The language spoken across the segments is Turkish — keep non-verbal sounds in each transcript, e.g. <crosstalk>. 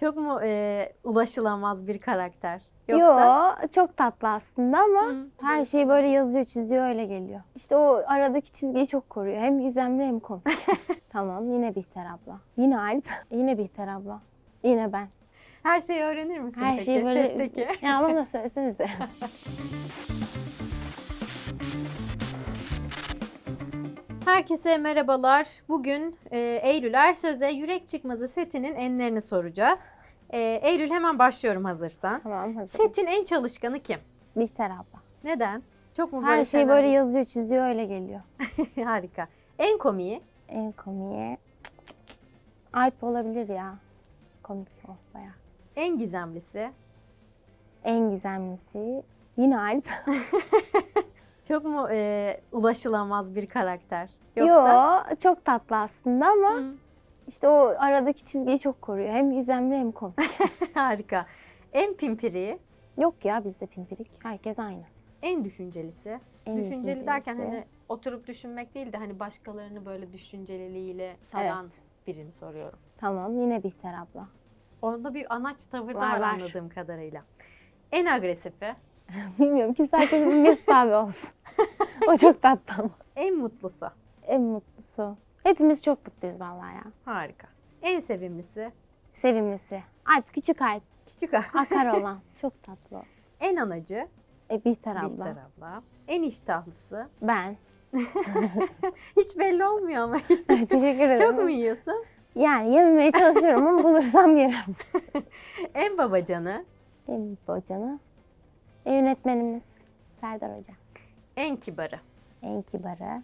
Çok mu e, ulaşılamaz bir karakter? Yoksa Yo çok tatlı aslında ama Hı. her şeyi böyle yazıyor çiziyor öyle geliyor. İşte o aradaki çizgiyi çok koruyor. Hem gizemli hem komik. <laughs> tamam yine Bihter abla. Yine Alp. Yine Bihter abla. Yine ben. her şeyi öğrenir misin Her peki? şeyi böyle... Setteki? Ya bana söylesenize. <laughs> Herkese merhabalar. Bugün e, Eylül Ersöz'e Yürek Çıkmazı setinin enlerini soracağız. E, Eylül hemen başlıyorum hazırsan. tamam hazır. Setin en çalışkanı kim? Bihter abla. Neden? Çok mu Her şeyi böyle bir- yazıyor çiziyor öyle geliyor. <laughs> Harika. En komiği? En komiği Alp olabilir ya. Komik o baya. En gizemlisi? En gizemlisi yine Alp. <laughs> Çok mu e, ulaşılamaz bir karakter? Yoksa? Yo çok tatlı aslında ama Hı, işte o aradaki çizgiyi çok koruyor. Hem gizemli hem komik. <laughs> harika. En pimpiri? Yok ya bizde pimpirik. Herkes aynı. En düşüncelisi? En Düşünceli derken düşüncelisi. hani oturup düşünmek değil de hani başkalarını böyle düşünceliliğiyle saran Evet. birini soruyorum. Tamam yine Bihter abla. Onda bir anaç tavır da Var, var, var. anladığım kadarıyla. En agresifi, <laughs> Bilmiyorum kimse herkesin Mesut abi olsun. <laughs> o çok tatlı ama. en mutlusu. En mutlusu. Hepimiz çok mutluyuz vallahi ya. Harika. En sevimlisi, Sevimlisi. Alp küçük Alp. küçük abi. Akar <laughs> olan. çok tatlı o. En anacı, E Bihter abla. Bihter abla. En iştahlısı. Ben. Hiç belli olmuyor ama. Teşekkür ederim. Çok mu yiyorsun? Yani yememeye çalışıyorum ama bulursam yerim. En babacanı, En hocanı. Yönetmenimiz Serdar Hoca. en kibarı, En kibarı.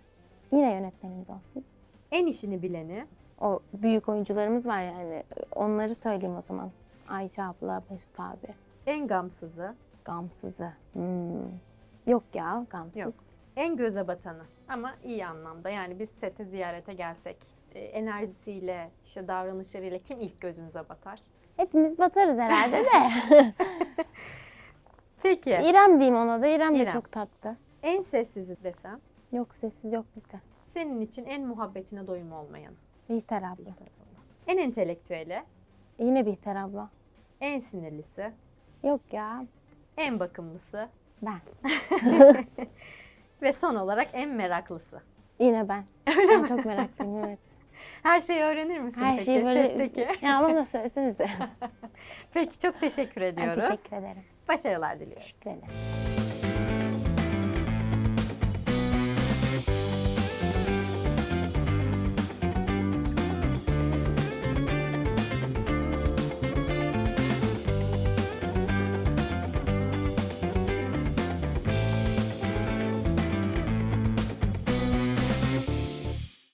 Yine yönetmenimiz olsun. en işini bileni, O büyük oyuncularımız var yani. Onları söyleyeyim o zaman. Ayça abla, Mesut abi. en gamsızı, Gamsızı. Hmm. Yok ya gamsız. Yok. en göze batanı. Ama iyi anlamda. Yani biz sete ziyarete gelsek e, enerjisiyle, işte davranışlarıyla kim ilk gözümüze batar? Hepimiz batarız herhalde de. <laughs> Peki. İrem diyeyim ona da. İrem, İrem. de çok tatlı. En sessizi desem, Yok sessiz yok bizde. senin için en muhabbetine doyum olmayan. Bihter abla. En entelektüeli, Yine Bihter abla. en sinirlisi, Yok ya en bakımlısı ben. <laughs> ve son olarak en meraklısı. Yine ben. ben çok meraklıyım <laughs> evet. Her şeyi öğrenir misin Her peki şeyi böyle... setteki? Ya bana söylesenize. <laughs> Peki çok teşekkür Ben ediyoruz. teşekkür ederim. Başarılar diliyoruz. Teşekkür ederim.